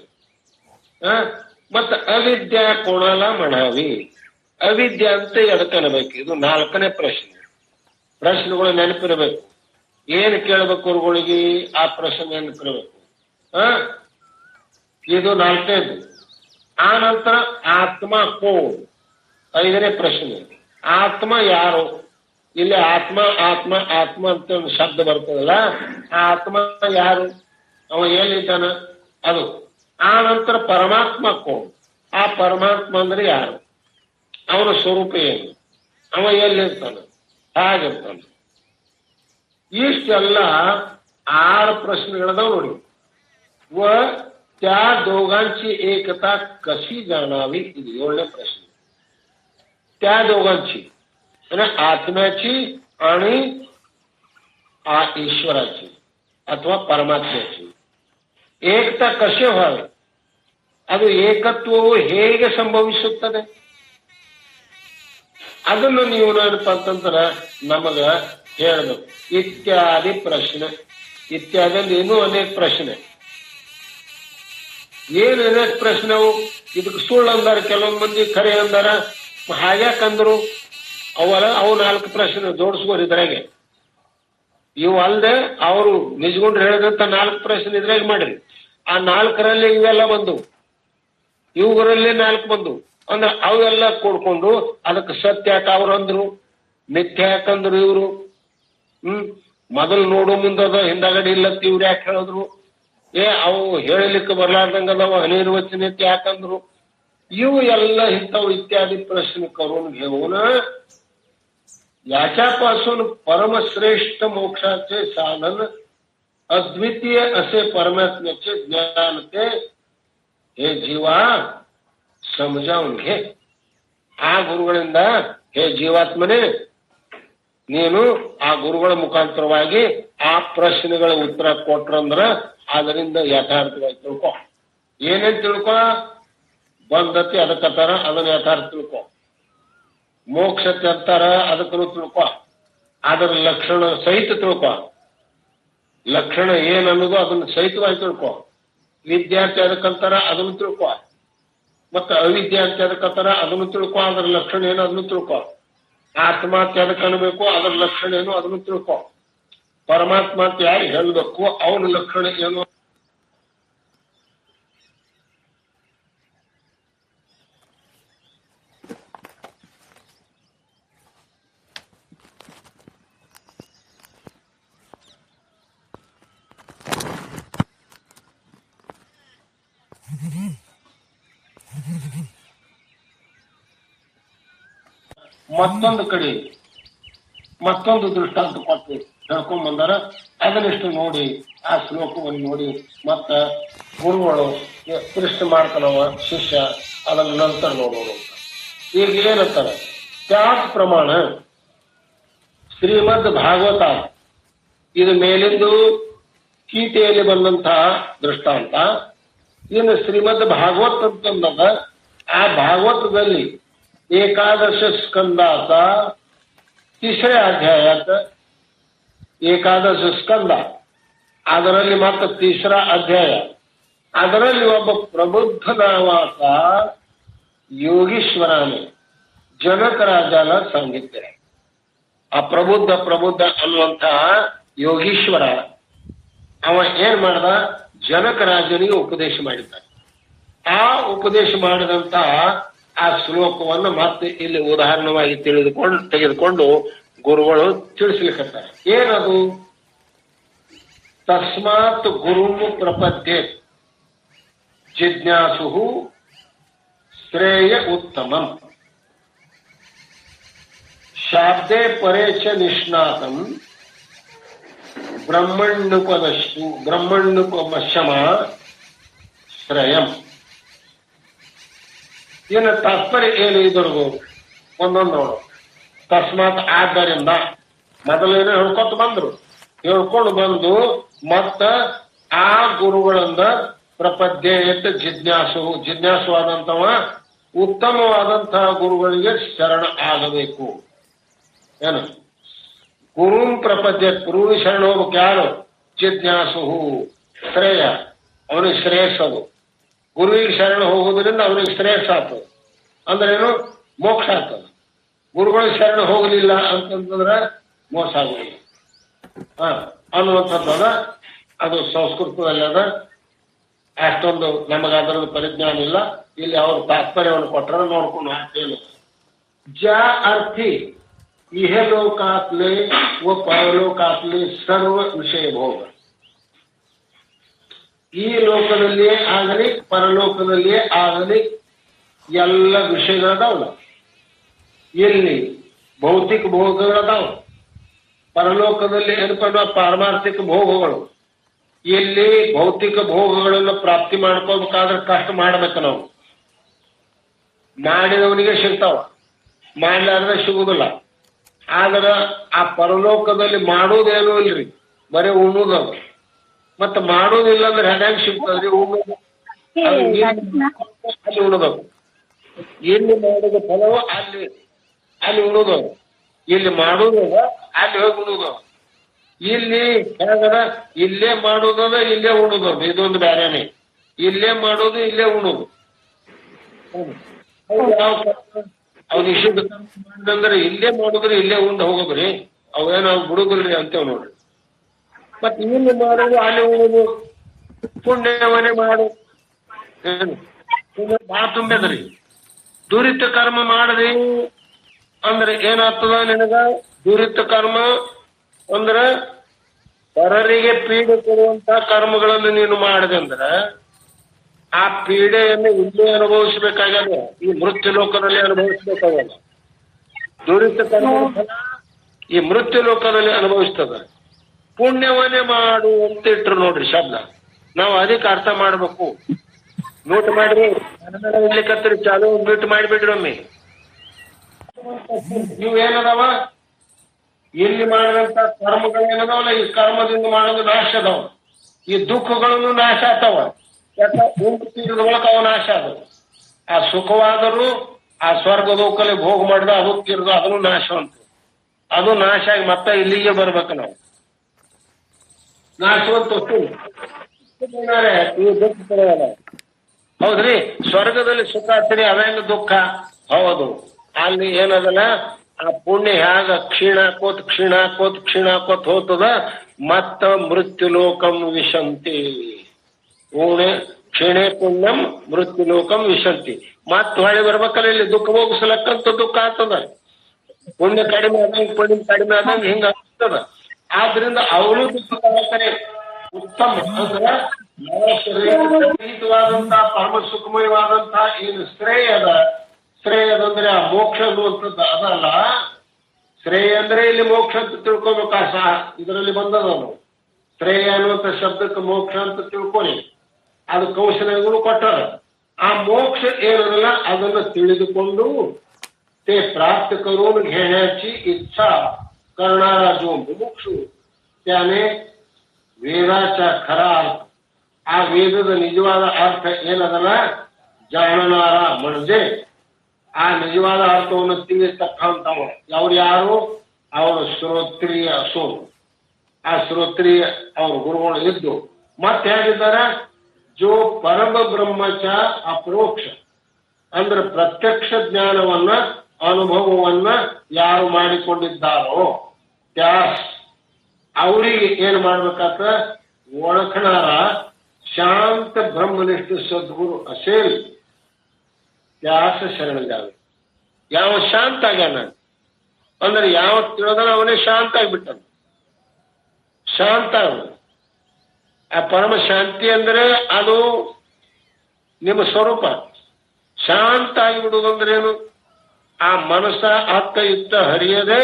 ಮತ್ತ ಅವಿದ್ಯಾ ಕೊಣಲ ಮಣಾವಿ ಅವಿದ್ಯೆ ಅಂತ ಎದಕ್ಕನಬೇಕು ಇದು ನಾಲ್ಕನೇ ಪ್ರಶ್ನೆ. ಪ್ರಶ್ನೆಗಳು ನೆನಪಿರಬೇಕು. ಏನು ಕೇಳಬೇಕು ಅವ್ರಗಳಿಗೆ? ಆ ಪ್ರಶ್ನೆ ನೆನಪಿರಬೇಕು. ಆ ಇದು ನಾಲ್ಕನೇದು ಆ ನಂತರ ಆತ್ಮ ಕೋ ಐದನೇ ಪ್ರಶ್ನೆ. ಆತ್ಮ ಯಾರು? ಇಲ್ಲಿ ಆತ್ಮ ಆತ್ಮ ಆತ್ಮ ಅಂತ ಒಂದು ಶಬ್ದ ಬರ್ತದಲ್ಲ ಆ ಆತ್ಮ ಯಾರು ಅವ ಎಲ್ಲಿದ್ದಾನ ಅದು ಆ ನಂತರ ಪರಮಾತ್ಮ ಕೋ ಆ ಪರಮಾತ್ಮ ಅಂದ್ರೆ ಯಾರು ಅವನ ಸ್ವರೂಪ ಏನು ಅವ ಎಲ್ಲಿರ್ತಾನ ಹಾಗಿರ್ತಾನ ಇಷ್ಟೆಲ್ಲ ಆರು ಪ್ರಶ್ನೆಗಳದಾವ ನೋಡಿ व त्या दोघांची एकता कशी जाणावी ಇದು ಏಳನೇ ಪ್ರಶ್ನೆ त्या दोघांची म्हणजे आत्म्याची आणि आ ईश्वराची अथवा परमात्म्याची एकता कशी व्हावी ಅದು ಏಕತ್ವವು ಹೇಗೆ ಸಂಭವಿಸುತ್ತದೆ ಅದನ್ನು ನೀವು ಏನಪ್ಪ ಅಂತಂದ್ರ ನಮಗ ಹೇಳ್ಬೇಕು ಇತ್ಯಾದಿ ಪ್ರಶ್ನೆ ಇತ್ಯಾದಿ ಅಂದ್ರೆ ಇನ್ನೂ ಅನೇಕ ಪ್ರಶ್ನೆ ಏನ್ ಅನೇಕ ಪ್ರಶ್ನೆ ಅವು ಇದಕ್ಕೆ ಸುಳ್ಳು ಅಂದಾರ ಕೆಲವೊಂದ್ ಮಂದಿ ಖರೆ ಅಂದಾರ ಹಾಗ್ಯಾಕಂದ್ರು ಅವರ ಅವು ನಾಲ್ಕು ಪ್ರಶ್ನೆ ಜೋಡಿಸ್ಕೋರಿ ಇದ್ರಾಗೆ ಇವು ಅಲ್ಲದೆ ಅವರು ನಿಜಗೊಂಡು ಹೇಳಿದಂತ ನಾಲ್ಕು ಪ್ರಶ್ನೆ ಇದ್ರಾಗೆ ಮಾಡ್ರಿ ಆ ನಾಲ್ಕರಲ್ಲಿ ಇವೆಲ್ಲ ಬಂದು ಇವುಗಳಲ್ಲಿ ನಾಲ್ಕು ಬಂದು ಅಂದ್ರೆ ಅವೆಲ್ಲ ಕೊಡ್ಕೊಂಡು ಅದಕ್ಕೆ ಸತ್ಯ ಯಾಕೆ ಅವ್ರಂದ್ರು ಮಿಥ್ಯ ಯಾಕಂದ್ರು ಇವರು? ಹ್ಮ್? ಮೊದಲು ನೋಡು ಮುಂದದ, ಹಿಂದಗಡೆ ಇಲ್ಲ ಇವ್ರು ಯಾಕೆ ಹೇಳಿದ್ರು? ಏ, ಅವು ಹೇಳಲಿಕ್ಕೆ ಅದಾವ ಅನಿರ್ವಚನೀಯತೆ ಯಾಕಂದ್ರು? ಇವು ಎಲ್ಲ ಇಂಥವು ಇತ್ಯಾದಿ ಪ್ರಶ್ನೆ ಕರೋನ್ ಹೇಳೋಣ याच्यापासून परमश्रेष्ठ मोक्षाचे साधन अद्वितीय असे परमात्म्याचे ज्ञान ते हे ಜೀವಾ ಸಮಜಾವನ್ घे ಆ ಗುರುಗಳಿಂದ ಹೇ ಜೀವಾತ್ಮನೇ ನೀನು ಆ ಗುರುಗಳ ಮುಖಾಂತರವಾಗಿ ಆ ಪ್ರಶ್ನೆಗಳ ಉತ್ತರ ಕೊಟ್ರಂದ್ರ ಅದರಿಂದ ಯಥಾರ್ಥವಾಗಿ ತಿಳ್ಕೊ ಏನೇನ್ ತಿಳ್ಕೊ ಬಂದತಿ ಅದಕ್ಕತ್ತಾರ ಅದನ್ನ ಯಥಾರ್ಥ ತಿಳ್ಕೊ ಮೋಕ್ಷತೆ ತರ್ತಾರ ಅದಕ್ಕೂ ತಿಳ್ಕೊ. ಅದರ ಲಕ್ಷಣ ಸಹಿತ ತಿಳ್ಕೊ. ಲಕ್ಷಣ ಏನ್ ಅನ್ನೋದು ಅದನ್ನ ಸಹಿತವಾಗಿ ತಿಳ್ಕೊ. ವಿದ್ಯಾರ್ಥಿ ಅದಕ್ಕಂತಾರ ಅದನ್ನು ತಿಳ್ಕೊ. ಮತ್ತೆ ಅವಿದ್ಯಾರ್ಥಿ ಅದಕ್ಕಂತಾರ ಅದನ್ನು ತಿಳ್ಕೊ. ಅದರ ಲಕ್ಷಣ ಏನು ಅದನ್ನು ತಿಳ್ಕೊ. ಆತ್ಮಹತ್ಯೆ ಅದಕ್ಕೆ ಅನ್ಬೇಕು ಅದರ ಲಕ್ಷಣ ಏನು ಅದನ್ನು ತಿಳ್ಕೊ. ಪರಮಾತ್ಮ ಯಾರು ಹೇಳ್ಬೇಕು ಅವನ ಲಕ್ಷಣ ಏನು? ಮತ್ತೊಂದು ಕಡೆ ಮತ್ತೊಂದು ದೃಷ್ಟಾಂತ ಕೊಟ್ಟು ಹೇಳ್ಕೊಂಡ್ ಬಂದಾರ. ಅದನ್ನಿಷ್ಟು ನೋಡಿ, ಆ ಶ್ಲೋಕವನ್ನು ನೋಡಿ, ಮತ್ತ ಗುರುಗಳು ಕೃಷ್ಣ ಮಾಡ್ತಾನವ ಶಿಷ್ಯ, ಅದನ್ನ ನಂತರ ಅಂತ. ಈಗ ಏನಂತಾರ? ತ್ಯಾಗ ಪ್ರಮಾಣ ಶ್ರೀಮದ್ ಭಾಗವತ. ಇದು ಮೇಲಿಂದು ಕೀತೆಯಲ್ಲಿ ಬಂದಂತಹ ದೃಷ್ಟಾಂತ. ಇನ್ನು ಶ್ರೀಮದ್ ಭಾಗವತ್ ಅಂತಂದಾಗ ಆ ಭಾಗವತದಲ್ಲಿ एकादश स्कंदाचा तिसऱ्या अध्यायात ಏಕಾದಶ ಸ್ಕಂದ ಅದರಲ್ಲಿ ಮಾತ್ರ ತಿಸ್ರಾ ಅಧ್ಯಾಯ ಅದರಲ್ಲಿ ಒಬ್ಬ ಪ್ರಬುದ್ಧನಾವಾತ ಯೋಗೀಶ್ವರನೇ ಜನಕ ರಾಜನ ಸಂಗಿದ್ದೆ ಆ ಪ್ರಬುದ್ಧ ಪ್ರಬುದ್ಧ ಅನ್ನುವಂತಹ ಯೋಗೀಶ್ವರ ಅವ ಏನ್ ಮಾಡ್ದ ಜನಕ ರಾಜನಿಗೆ ಉಪದೇಶ ಮಾಡಿದ್ದಾನೆ ಆ ಉಪದೇಶ ಮಾಡಿದಂತಹ ಆ ಶ್ಲೋಕವನ್ನು ಮತ್ತೆ ಇಲ್ಲಿ ಉದಾಹರಣವಾಗಿ ತಿಳಿದುಕೊಂಡು, ತೆಗೆದುಕೊಂಡು ಗುರುಗಳು ತಿಳಿಸ್ಲಿಕ್ಕೆ ಏನದು? ತಸ್ಮಾತ್ ಗುರು ಪ್ರಪದ್ಯೆ. ಜಿಜ್ಞಾಸು ಶ್ರೇಯ ಉತ್ತಮಂ. ಶಾಬ್ದೆ ಪರೇ ಚ ನಿಷ್ಣಾತಂ ಬ್ರಹ್ಮಣ್ಯುಪದಷ್ಟು ಬ್ರಹ್ಮಣ್ಯುಪಮಶಮ ಶ್ರೇಯಂ. ಏನು ತಾತ್ಪರ್ಯ ಏನು ಇದ್ರದು? ಒಂದೊಂದು ತಸ್ಮಾತ್ ಆದ್ದರಿಂದ ಮೊದಲೇನೋ ಹೇಳ್ಕೊತ ಬಂದ್ರು? ಹೇಳ್ಕೊಂಡು ಬಂದು ಮತ್ತ ಆ ಗುರುಗಳಿಂದ ಪ್ರಪದ್ಯ ಎತ್ತ ಜಿಜ್ಞಾಸು ಜಿಜ್ಞಾಸುವಾದಂತವ ಉತ್ತಮವಾದಂತಹ ಗುರುಗಳಿಗೆ ಶರಣ ಆಗಬೇಕು. ಏನು? ಗುರುಂ ಪ್ರಪದ್ಯ ಗುರುವಿನ ಶರಣ ಹೋಗ್ಬೇಕು ಯಾರು? ಜಿಜ್ಞಾಸು ಶ್ರೇಯ. ಅವನಿಗೆ ಶ್ರೇಯಸ್ಸದು. ಗುರುವಿಗೆ ಶರಣ ಹೋಗುವುದರಿಂದ ಅವನಿಗೆ ಶ್ರೇಯಸ್ ಆಗ್ತದೆ ಅಂದ್ರೇನು ಮೋಕ್ಷ ಆಗ್ತದೆ ಗುರುಗಳಿಗೆ ಶರಣ ಹೋಗಲಿಲ್ಲ ಅಂತಂತಂದ್ರೆ ಮೋಸ ಆಗುದಿಲ್ಲ ಹ ಅನ್ನುವಂಥದ್ದದ ಅದು ಸಂಸ್ಕೃತದಲ್ಲಿ ಅದ ಅಷ್ಟೊಂದು ನಮಗೆ ಅದರ ಪರಿಜ್ಞಾನ ಇಲ್ಲ ಇಲ್ಲಿ ಅವರು ತಾತ್ಪರ್ಯವನ್ನು ಕೊಟ್ಟರೆ ನೋಡ್ಕೊಂಡು ಹಾಕ್ತೇನೆ ज्या अर्थी इहलोकातले व परलोकातले सर्व विषय भोग ಈ ಲೋಕದಲ್ಲಿಯೇ ಆಗಲಿ, ಪರಲೋಕದಲ್ಲಿಯೇ ಆಗಲಿ, ಎಲ್ಲ ವಿಷಯಗಳದಾವಲ್ಲ ಎಲ್ಲಿ ಭೌತಿಕ ಭೋಗಗಳದಾವ, ಪರಲೋಕದಲ್ಲಿ ಏನಪ್ಪ ಪಾರಮಾರ್ಥಿಕ ಭೋಗಗಳು, ಎಲ್ಲಿ ಭೌತಿಕ ಭೋಗಗಳನ್ನು ಪ್ರಾಪ್ತಿ ಮಾಡ್ಕೋಬೇಕಾದ್ರೆ ಕಷ್ಟ ಮಾಡ್ಬೇಕು ನಾವು. ಮಾಡಿದವನಿಗೆ ಸಿಗ್ತಾವ, ಮಾಡ್ಲಾರ್ದ ಸಿಗುದಿಲ್ಲ. ಆದ್ರ ಆ ಪರಲೋಕದಲ್ಲಿ ಮಾಡೋದೇನೂ ಇಲ್ರಿ, ಬರೀ ಉಣ್ಣುದವ ಮತ್ತೆ ಮಾಡೋದಿಲ್ಲ ಅಂದ್ರೆ ಹೆಂಗ್ ಸಿಗ್ತದ್ರಿ ಅಲ್ಲಿ ಉಣದವು ಇಲ್ಲಿ ಮಾಡಿದ ಫಲವು ಅಲ್ಲಿ ಅಲ್ಲಿ ಉಣದವು ಇಲ್ಲಿ ಮಾಡೋದದ ಅಲ್ಲಿ ಹೋಗಿ ಉಣದವು ಇಲ್ಲಿ ಹೇಗದ ಇಲ್ಲೇ ಮಾಡೋದದ ಇಲ್ಲೇ ಉಣುದು ಇದೊಂದು ಬೇರೆನೆ ಇಲ್ಲೇ ಮಾಡೋದು ಇಲ್ಲೇ ಉಣುದು. ಅವ್ರು ನಿಷೇಧ ಅಂದ್ರೆ ಇಲ್ಲೇ ಮಾಡುದ್ರಿ ಇಲ್ಲೇ ಉಂಡು ಹೋಗೋದ್ರಿ ಅವೇನ ಅವ್ ಬಿಡುದಿಲ್ರಿ ಅಂತೇವ್ ನೋಡ್ರಿ. ಮತ್ ಇಲ್ಲಿ ಮಾಡೋದು ಅಲ್ಲಿ ಉಣುದು ಪುಣ್ಯವನೇ ಮಾಡು. ಏನು? ಪುಣ್ಯ ಭಾಳ ತುಂಬೇದ್ರಿ ದುರಿತ ಕರ್ಮ ಮಾಡದಿ ಅಂದ್ರೆ ಏನಾಗ್ತದ ನಿನಗ? ದುರಿತ ಕರ್ಮ ಅಂದ್ರ ಪರರಿಗೆ ಪೀಡೆ ಕೊಡುವಂತ ಕರ್ಮಗಳನ್ನು ನೀನು ಮಾಡಿದೆ ಅಂದ್ರ ಆ ಪೀಡೆಯನ್ನು ಇಲ್ಲೇ ಅನುಭವಿಸಬೇಕಾಗ್ಯದ ಈ ಮೃತ್ಯು ಲೋಕದಲ್ಲಿ ಅನುಭವಿಸಬೇಕಾಗಲ್ಲ ದುರಿತ ಕರ್ಮ ಈ ಮೃತ್ಯು ಲೋಕದಲ್ಲಿ ಅನುಭವಿಸ್ತದ. ಪುಣ್ಯವನ್ನೇ ಮಾಡು ಅಂತ ಇಟ್ರು ನೋಡ್ರಿ ಶಬ್ದ. ನಾವು ಅದಕ್ಕೆ ಅರ್ಥ ಮಾಡ್ಬೇಕು. ಮ್ಯೂಟ್ ಮಾಡ್ರಿ ಇರ್ಲಿಕ್ಕತ್ರಿ ಚಾಲು ಮ್ಯೂಟ್ ಮಾಡಿಬಿಡ್ರಿ ಒಮ್ಮೆ. ನೀವು ಇಲ್ಲಿ ಮಾಡಿದಂತ ಕರ್ಮಗಳು ಏನದಾವಲ್ಲ? ಈ ಕರ್ಮದಿಂದ ಮಾಡೋದು ನಾಶ ಅದಾವ. ಈ ದುಃಖಗಳನ್ನು ನಾಶ ಆಗ್ತಾವ. ಯಾಕ? ಉಂಟು ಅವ ನಾಶ ಅದು. ಆ ಸುಖವಾದರೂ ಆ ಸ್ವರ್ಗ ಲೋಕಲ್ಲಿ ಭೋಗ ಮಾಡಿದ ಅದು ತೀರ್ದು ಅದನ್ನು ನಾಶ ಅಂತ ಅದು ನಾಶ ಆಗಿ ಮತ್ತೆ ಇಲ್ಲಿಗೆ ಬರ್ಬೇಕು ನಾವು. ಹೌದ್ರಿ? ಸ್ವರ್ಗದಲ್ಲಿ ಸುಖ ಅವೇನು ದುಃಖ? ಹೌದು. ಅಲ್ಲಿ ಏನದಲ್ಲ, ಆ ಪುಣ್ಯ ಹ್ಯಾಗ ಕ್ಷೀಣ ಹಾಕೋತ್ ಕ್ಷೀಣ ಹಾಕೋತ್ ಕ್ಷೀಣ ಹಾಕೋತ್ ಹೋಗ್ತದ? ಮತ್ತ ಮೃತ್ಯು ಲೋಕಂ ವಿಶಂತಿ. ಪುಣೆ ಕ್ಷೀಣೆ ಪುಣ್ಯಂ, ಮೃತ್ಯು ಲೋಕಂ ವಿಶಂತಿ. ಮತ್ತ ಹೊಳೆ ಬರ್ಬೇಕಲ್ಲ, ಇಲ್ಲಿ ದುಃಖ ಹೋಗಿಸ್ಲಕ್ಕಂತ ದುಃಖ ಆಗ್ತದ. ಪುಣ್ಯ ಕಡಿಮೆ ಆದಂಗ, ಪುಣ್ಯ ಕಡಿಮೆ ಆದಂಗ ಹಿಂಗ ಆಗ್ತದ. ಆದ್ರಿಂದ ಅವನು ಸುಖವಾಗ್ತಾನೆ ಉತ್ತಮ ಅಂದ್ರೆ ಸಹಿತವಾದಂತಹ ಪರಮ ಸುಖಮಯವಾದಂತಹ ಏನು ಶ್ರೇಯದ ಅದ? ಆ ಮೋಕ್ಷ ಅನ್ನುವಂಥದ್ದು. ಅದಲ್ಲ. ಶ್ರೇಯ ಅಂದ್ರೆ ಇಲ್ಲಿ ಮೋಕ್ಷ ಅಂತ ತಿಳ್ಕೊಬೇಕಾ ಸಹ ಇದರಲ್ಲಿ ಬಂದದನು ಶ್ರೇಯ ಅನ್ನುವಂಥ ಶಬ್ದಕ್ಕೆ ಮೋಕ್ಷ ಅಂತ ತಿಳ್ಕೊಳ್ಳಿ. ಅದು ಕೌಶಲ್ಯಗಳು ಕೊಟ್ಟರ. ಆ ಮೋಕ್ಷ ಏನಲ್ಲ ಅದನ್ನು ತಿಳಿದುಕೊಂಡು ತೇ ಪ್ರಾಪ್ತಕರು ಹೆಚ್ಚಿ ಇಚ್ಛಾ. करणारा जो मुमुक्षु त्याने ವೇದಾಚ ಖರ ಅರ್ಥ ಆ ವೇದದ ನಿಜವಾದ ಅರ್ಥ ಏನದನ ಜಾಣನಾರ ಮಣಜೆ ಆ ನಿಜವಾದ ಅರ್ಥವನ್ನು ತಿಳಿಸ್ತಕ್ಕಂಥವ ಅವ್ರು ಯಾರು? ಅವರ ಶ್ರೋತ್ರಿಯ ಸೋ ಆ ಶ್ರೋತ್ರಿಯ ಅವ್ರ ಗುರುಗಳು ಇದ್ದು, ಮತ್ತೆ ಹೇಗಿದ್ದಾರೆ ಜೋ ಪರಮ ಬ್ರಹ್ಮಚ ಅಪ್ರೋಕ್ಷ. ಅಂದ್ರೆ ಪ್ರತ್ಯಕ್ಷ ಜ್ಞಾನವನ್ನ ಅನುಭವವನ್ನ ಯಾರು ಮಾಡಿಕೊಂಡಿದ್ದಾರೋ ತ್ಯಾಸ್ ಅವರಿಗೆ ಏನ್ ಮಾಡ್ಬೇಕಾತ? ಒಣಕಣಾರ ಶಾಂತ ಬ್ರಹ್ಮನಿಷ್ಠ ಸದ್ಗುರು ಅಸೇಲ್ ತ್ಯಾಸ ಶರಣಗಾವಿ ಯಾವ ಶಾಂತ ಆಗ್ಯಾನ ಅಂದ್ರೆ ಯಾವ ತಿಳಿದನ ಅವನೇ ಶಾಂತ ಆಗ್ಬಿಟ್ಟನ. ಶಾಂತ ಅವನು. ಆ ಪರಮ ಶಾಂತಿ ಅಂದ್ರೆ ಅದು ನಿಮ್ಮ ಸ್ವರೂಪ. ಶಾಂತ ಆಗಿಬಿಡುವುದಂದ್ರೆ ಏನು? ಆ ಮನಸ್ಸ ಅತ್ತ ಇತ್ತ ಹರಿಯದೆ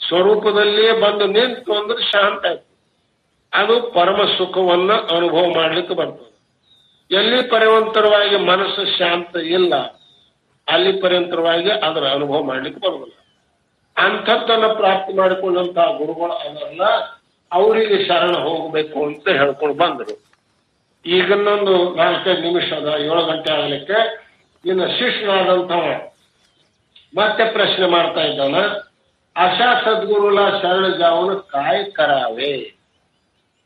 ಸ್ವರೂಪದಲ್ಲಿಯೇ ಬಂದು ನಿಂತು ಅಂದ್ರೆ ಶಾಂತ ಆಯ್ತು. ಅದು ಪರಮ ಸುಖವನ್ನ ಅನುಭವ ಮಾಡ್ಲಿಕ್ಕೆ ಬರ್ತದೆ. ಎಲ್ಲಿ ಪರ್ಯಂತರವಾಗಿ ಮನಸ್ಸು ಶಾಂತ ಇಲ್ಲ, ಅಲ್ಲಿ ಪರ್ಯಂತರವಾಗಿ ಅದರ ಅನುಭವ ಮಾಡ್ಲಿಕ್ಕೆ ಬರುವುದಿಲ್ಲ. ಅಂಥದ್ದನ್ನ ಪ್ರಾಪ್ತಿ ಮಾಡಿಕೊಂಡಂತಹ ಗುರುಗಳು ಅದನ್ನ ಅವರಿಗೆ ಶರಣ ಹೋಗಬೇಕು ಅಂತ ಹೇಳ್ಕೊಂಡು ಬಂದರು. ಈಗನ್ನೊಂದು ನಾಲ್ಕೈದು ನಿಮಿಷ ಅದ, ಏಳು ಗಂಟೆ ಆಗ್ಲಿಕ್ಕೆ ಇನ್ನು ಶಿಷ್ಯನಾದಂಥವ ಮತ್ತೆ ಪ್ರಶ್ನೆ ಮಾಡ್ತಾ ಇದ್ದಾನ. ಅಶಾ ಸದ್ಗುರುಲ ಶರಣ ಜಾವನು ಕಾಯ್ ಕರಾವೆ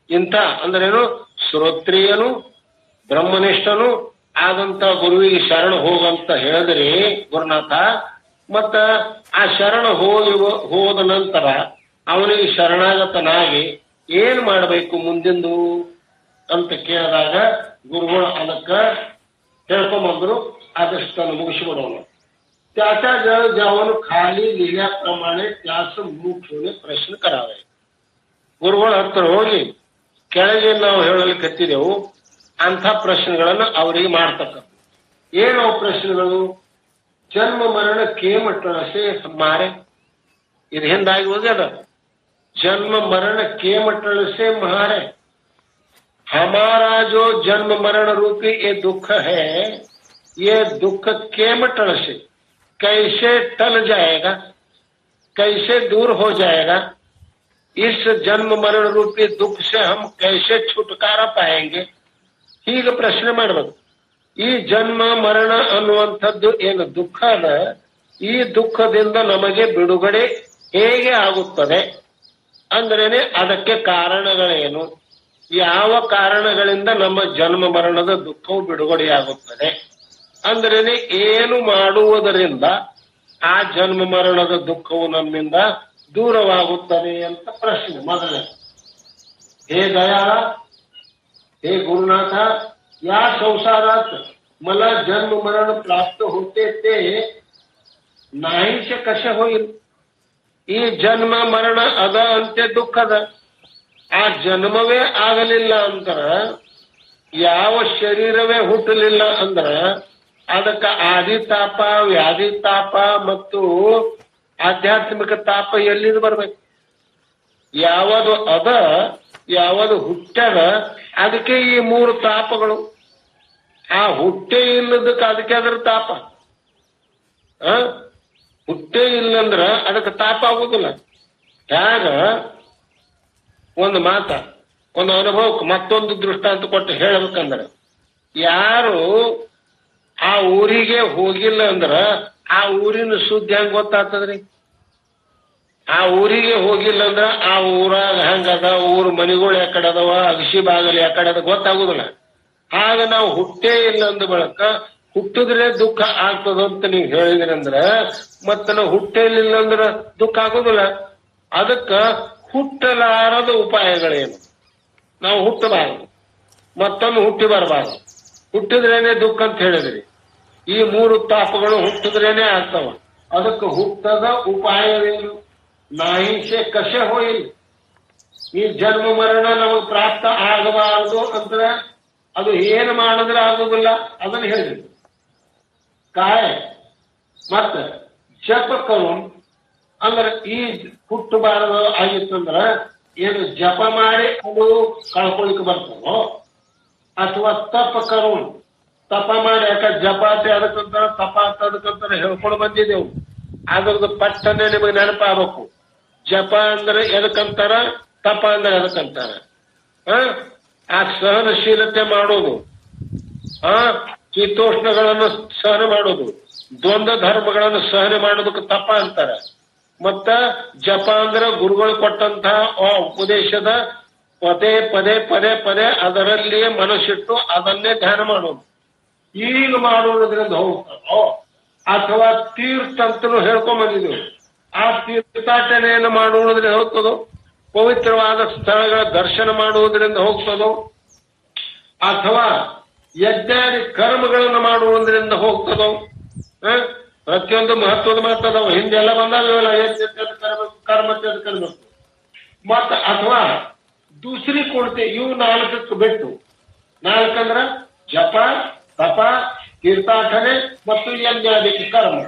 ಇಂಥ ಅಂದ್ರೇನು? ಶ್ರೋತ್ರಿಯನು, ಬ್ರಹ್ಮನಿಷ್ಠನು ಆದಂತ ಗುರುವಿಗೆ ಶರಣ ಹೋಗಂತ ಹೇಳಿದ್ರಿ ಗುರುನಾಥ, ಮತ್ತ ಆ ಶರಣ ಹೋಗಿ ಹೋದ ನಂತರ ಅವನಿಗೆ ಶರಣಾಗತನಾಗಿ ಏನ್ ಮಾಡಬೇಕು ಮುಂದಿಂದು ಅಂತ ಕೇಳಿದಾಗ ಗುರುಗಳು ಅದಕ್ಕ ಹೇಳ್ಕೊಂಬಂದ್ರು ಅದಷ್ಟನ್ನು ಮುಗಿಸ್ಬಿಡೋಣ त्याच्या जर जाऊन खाली लिहिल्याप्रमाणे त्यास ಮುಖ್ಯವಾಗಿ ಪ್ರಶ್ನೆ करावे ಗುರುಗಳ ಹತ್ರ ಹೋಗಿ ಕೆಳಗೆ ನಾವು ಹೇಳಲಿಕ್ಕತ್ತಿದೆವು ಅಂಥ ಪ್ರಶ್ನೆಗಳನ್ನ ಅವರಿಗೆ ಮಾಡ್ತಕ್ಕ ಏನು ಅವು ಪ್ರಶ್ನೆಗಳು ಜನ್ಮ ಮರಣ ಕೇಮಟ್ಟಣಸೆ ಮಾರೆ ಇದು ಹಿಂದಾಗಿ ಹೋಗ್ಯದ जन्म मरण केमटल से मारे हमारा जो जन्म मरण रूपी ये दुख है ये दुख केमटल से कैसे टल जाएगा कैसे दूर हो जाएगा इस जन्म मरण रूपी दुख से हम कैसे छुटकारा पाएंगे ಹೀಗೆ ಪ್ರಶ್ನೆ ಮಾಡ್ಬೇಕು ಈ ಜನ್ಮ ಮರಣ ಅನ್ನುವಂಥದ್ದು ಏನು ದುಃಖ ಅದ ಈ ದುಃಖದಿಂದ ನಮಗೆ ಬಿಡುಗಡೆ ಹೇಗೆ ಆಗುತ್ತದೆ ಅಂದ್ರೇನೆ ಅದಕ್ಕೆ ಕಾರಣಗಳೇನು ಯಾವ ಕಾರಣಗಳಿಂದ ನಮ್ಮ ಜನ್ಮ ಮರಣದ ದುಃಖವು ಬಿಡುಗಡೆಯಾಗುತ್ತದೆ ಅಂದ್ರೇನೆ ಏನು ಮಾಡುವುದರಿಂದ ಆ ಜನ್ಮ ಮರಣದ ದುಃಖವು ನಮ್ಮಿಂದ ದೂರವಾಗುತ್ತದೆ ಅಂತ ಪ್ರಶ್ನೆ ಮೊದಲೇ हे दया हे गुरुनाथ या संसारात मला जन्म मरण प्राप्त होते ते नाहीसे कसे होईल ಈ ಜನ್ಮ ಮರಣ ಅದ ಅಂತೆ ದುಃಖದ ಆ ಜನ್ಮವೇ ಆಗಲಿಲ್ಲ ಅಂದ್ರ ಯಾವ ಶರೀರವೇ ಹುಟ್ಟಲಿಲ್ಲ ಅಂದ್ರ ಅದಕ್ಕ ಆದಿ ತಾಪ, ವ್ಯಾಧಿ ತಾಪ ಮತ್ತು ಆಧ್ಯಾತ್ಮಿಕ ತಾಪ ಎಲ್ಲಿದು ಬರ್ಬೇಕು? ಯಾವುದು ಅದ, ಯಾವುದು ಹುಟ್ಟದ, ಅದಕ್ಕೆ ಈ ಮೂರು ತಾಪಗಳು. ಆ ಹುಟ್ಟೆ ಇಲ್ಲದಕ್ಕೆ ಅದಕ್ಕೆ ಅದರ ತಾಪ. ಆ? ಹುಟ್ಟೆ ಇಲ್ಲಂದ್ರ ಅದಕ್ಕೆ ತಾಪ ಆಗುದಿಲ್ಲ. ಯಾರ ಒಂದು ಮಾತ, ಒಂದು ಅನುಭವಕ್ಕೆ ಮತ್ತೊಂದು ದೃಷ್ಟಾಂತ ಕೊಟ್ಟು ಹೇಳ್ಬೇಕಂದ್ರೆ, ಯಾರು ಆ ಊರಿಗೆ ಹೋಗಿಲ್ಲ ಅಂದ್ರ ಆ ಊರಿನ ಸುದ್ದಿ ಹೆಂಗ್ ಗೊತ್ತಾಗ್ತದ್ರಿ? ಆ ಊರಿಗೆ ಹೋಗಿಲ್ಲ ಅಂದ್ರ ಆ ಊರಾಗ ಹಂಗದ ಊರ್ ಮನಿಗಳು ಯಾಕಡೆ ಅದಾವ? ಅಗಸಿ ಬಾಗಲಿ ಯಾಕಡೆ ಅದ? ಗೊತ್ತಾಗುದಿಲ್ಲ. ಆಗ ನಾವು ಹುಟ್ಟೇ ಇಲ್ಲ ಅಂದ ಬಳಕ ಹುಟ್ಟಿದ್ರೆ ದುಃಖ ಆಗ್ತದ ಅಂತ ನೀವು ಹೇಳಿದ್ರಿ ಅಂದ್ರ ಮತ್ತ ನಾವು ಹುಟ್ಟೇ ಇಲ್ಲ ಅಂದ್ರ ದುಃಖ ಆಗುದಿಲ್ಲ. ಅದಕ್ಕ ಹುಟ್ಟಲಾರದ ಉಪಾಯಗಳೇನು? ನಾವು ಹುಟ್ಟಬಾರದು. ಮತ್ತೊಮ್ಮೆ ಹುಟ್ಟಿ ಬರಬಾರದು. ಹುಟ್ಟಿದ್ರೇನೆ ದುಃಖ ಅಂತ ಹೇಳಿದ್ರಿ. ಈ ಮೂರು ತಾಪಗಳು ಹುಟ್ಟಿದ್ರೇನೆ ಆಗ್ತಾವ. ಅದಕ್ಕೆ ಹುಟ್ಟದ ಉಪಾಯವೇನು? ನಾಹಿಂಸೆ ಕಷೆ ಹೋಯಿಲ್. ಈ ಜನ್ಮ ಮರಣ ನಮಗೆ ಪ್ರಾಪ್ತ ಆಗಬಾರದು ಅಂದ್ರೆ ಅದು ಏನು ಮಾಡಿದ್ರೆ ಆಗುದಿಲ್ಲ, ಅದನ್ನ ಹೇಳಿದ್ರು. ಕಾಯ. ಮತ್ತ ಜಪ ಕರುಣ್ ಅಂದ್ರೆ ಈ ಹುಟ್ಟಬಾರದು ಆಗಿತ್ತಂದ್ರ ಏನು ಜಪ ಮಾಡಿ ಅದು ಕಳ್ಕೊಳಿಕ್ ಬರ್ತದೋ? ಅಥವಾ ತಪ ಕರುಣ್ ತಪ ಮಾಡಿ ಯಾಕ ಜಪ ಅಂತ ಅದಕ್ಕಂತಾರ ತಪ ಅಂತ ಅದಕ್ಕಂತಾರ ಹೇಳ್ಕೊಂಡು ಬಂದಿದ್ದೆವು. ಅದ್ರದ್ದು ಪಟ್ಟನೆ ನಿಮಗೆ ನೆನಪಾಗಬೇಕು. ಜಪ ಅಂದ್ರೆ ಎದಕ್ಕಂತಾರ? ತಪ ಅಂದ್ರೆ ಎದಕ್ಕಂತಾರ? ಆ ಸಹನಶೀಲತೆ ಮಾಡೋದು. ಆ ಶೀತೋಷ್ಣಗಳನ್ನು ಸಹನೆ ಮಾಡೋದು. ದ್ವಂದ್ವ ಧರ್ಮಗಳನ್ನು ಸಹನೆ ಮಾಡೋದಕ್ಕೆ ತಪ ಅಂತಾರ. ಮತ್ತ ಜಪ ಅಂದ್ರೆ ಗುರುಗಳು ಕೊಟ್ಟಂತಹ ಆ ಉಪದೇಶದ ಪದೇ ಪದೇ ಪದೇ ಪದೇ ಅದರಲ್ಲಿಯೇ ಮನಸ್ಸಿಟ್ಟು ಅದನ್ನೇ ಧ್ಯಾನ ಮಾಡೋದು. ಈಗ ಮಾಡುವುದರಿಂದ ಹೋಗ್ತಾರೋ ಅಥವಾ ತೀರ್ಥ ಅಂತಲೂ ಹೇಳ್ಕೊಂಡ್ ಬಂದಿದ್ದೀವಿ ಆ ತೀರ್ಥಾಟನೆಯನ್ನು ಮಾಡುವುದರಿಂದ ಹೋಗ್ತದೋ? ಪವಿತ್ರವಾದ ಸ್ಥಳಗಳ ದರ್ಶನ ಮಾಡುವುದರಿಂದ ಹೋಗ್ತದೋ? ಅಥವಾ ಯಜ್ಞಾದಿ ಕರ್ಮಗಳನ್ನು ಮಾಡುವುದರಿಂದ ಹೋಗ್ತದೋ? ಪ್ರತಿಯೊಂದು ಮಹತ್ವದ ಮಾತದವ. ಹಿಂದೆಲ್ಲ ಬಂದಾಗಲ್ಲ ಕರ್ಮ ಕರ್ಮ. ಮತ್ತ ಅಥವಾ ದೂಸರಿ ಕೊಡ್ತೆ, ಇವು ನಾಲ್ಕಕ್ಕೆ ಬಿಟ್ಟು. ನಾಲ್ಕಂದ್ರ ಜಪ ತಪ ತೀರ್ಥಾಟನೆ ಮತ್ತು ಯಜ್ಞಾದಿಕ ಕರ್ಮ.